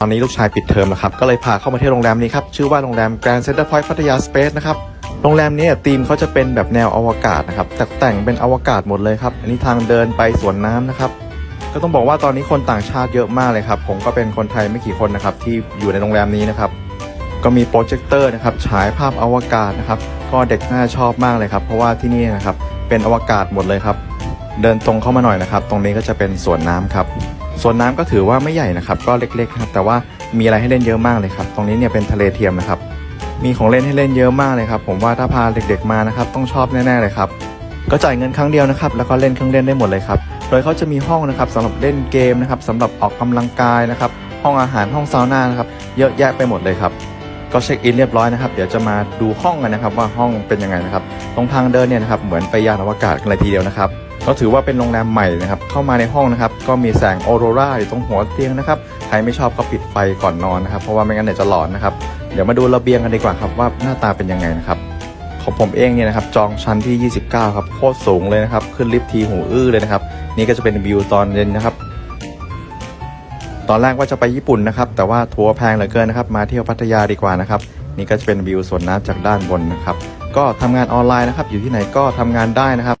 ตอนนี้ลูกชายปิดเทอมแล้วครับ ก็เลยพาเข้ามาที่โรงแรมนี้ครับ ชื่อว่าโรงแรม Grand Center Point พัทยาสเปซนะครับ โรงแรมนี้ธีมเขาจะเป็นแบบแนวอวกาศนะครับ แต่แต่งเป็นอวกาศหมดเลยครับ อันนี้ทางเดินไปสวนน้ำนะครับ ก็ต้องบอกว่าตอนนี้คนต่างชาติเยอะมากเลยครับ ผมก็เป็นคนไทยไม่กี่คนนะครับ ที่อยู่ในโรงแรมนี้นะครับ ก็มีโปรเจคเตอร์นะครับ ฉายภาพอวกาศนะครับ ก็เด็กน่าชอบมากเลยครับ เพราะว่าที่นี่นะครับ เป็นอวกาศหมดเลยครับ เดินตรงเข้ามาหน่อยนะครับ ตรงนี้ก็จะเป็นสวนน้ำครับ ส่วนน้ำก็ถือว่าไม่ใหญ่นะครับ ก็เล็กๆครับ แต่ว่ามีอะไรให้เล่นเยอะมากเลยครับ ตรงนี้เนี่ยเป็นทะเลเทียมนะครับ มีของเล่นให้เล่นเยอะมากเลยครับ ผมว่าถ้าพาเด็กๆมานะครับ ต้องชอบแน่ๆเลยครับ ก็จ่ายเงินครั้งเดียวนะครับ แล้วก็เล่นเครื่องเล่นได้หมดเลยครับ โดยเขาจะมีห้องนะครับสำหรับเล่นเกมนะครับสำหรับออกกำลังกายนะครับ ห้องอาหารห้องซาวน่านะครับ เยอะแยะไปหมดเลยครับก็เช็คอินเรียบร้อยนะครับ เดี๋ยวจะมาดูห้องกันนะครับว่าห้องเป็นยังไงนะครับ ตรงทางเดินเนี่ยนะครับ เหมือนไปยานอวกาศกันเลยทีเดียวนะครับ ก็ถือว่าเป็นโรงแรมใหม่นะครับ เข้ามาในห้องนะครับ ก็มีแสงออโรราอยู่ตรงหัวเตียงนะครับ ใครไม่ชอบก็ปิดไฟก่อนนอนนะครับ เพราะว่าไม่งั้นเดี๋ยวจะหลอนนะครับ เดี๋ยวมาดูระเบียงกันดีกว่าครับว่าหน้าตาเป็นยังไงนะครับ ของผมเองเนี่ยนะครับ จองชั้นที่ 29 ครับโคตรสูงเลยนะครับ ขึ้นลิฟต์ทีหูอื้อเลยนะครับ นี่ก็จะเป็นวิวตอนเย็นนะครับ ตอนแรกว่าจะไปญี่ปุ่นนะครับ แต่ว่าทัวร์แพงเหลือเกินนะครับ มาเที่ยวพัทยาดีกว่านะครับ นี่ก็จะเป็นวิวสวนน้ำจากด้านบนนะครับ ก็ทำงานออนไลน์นะครับ อยู่ที่ไหนก็ทำงานได้นะครับ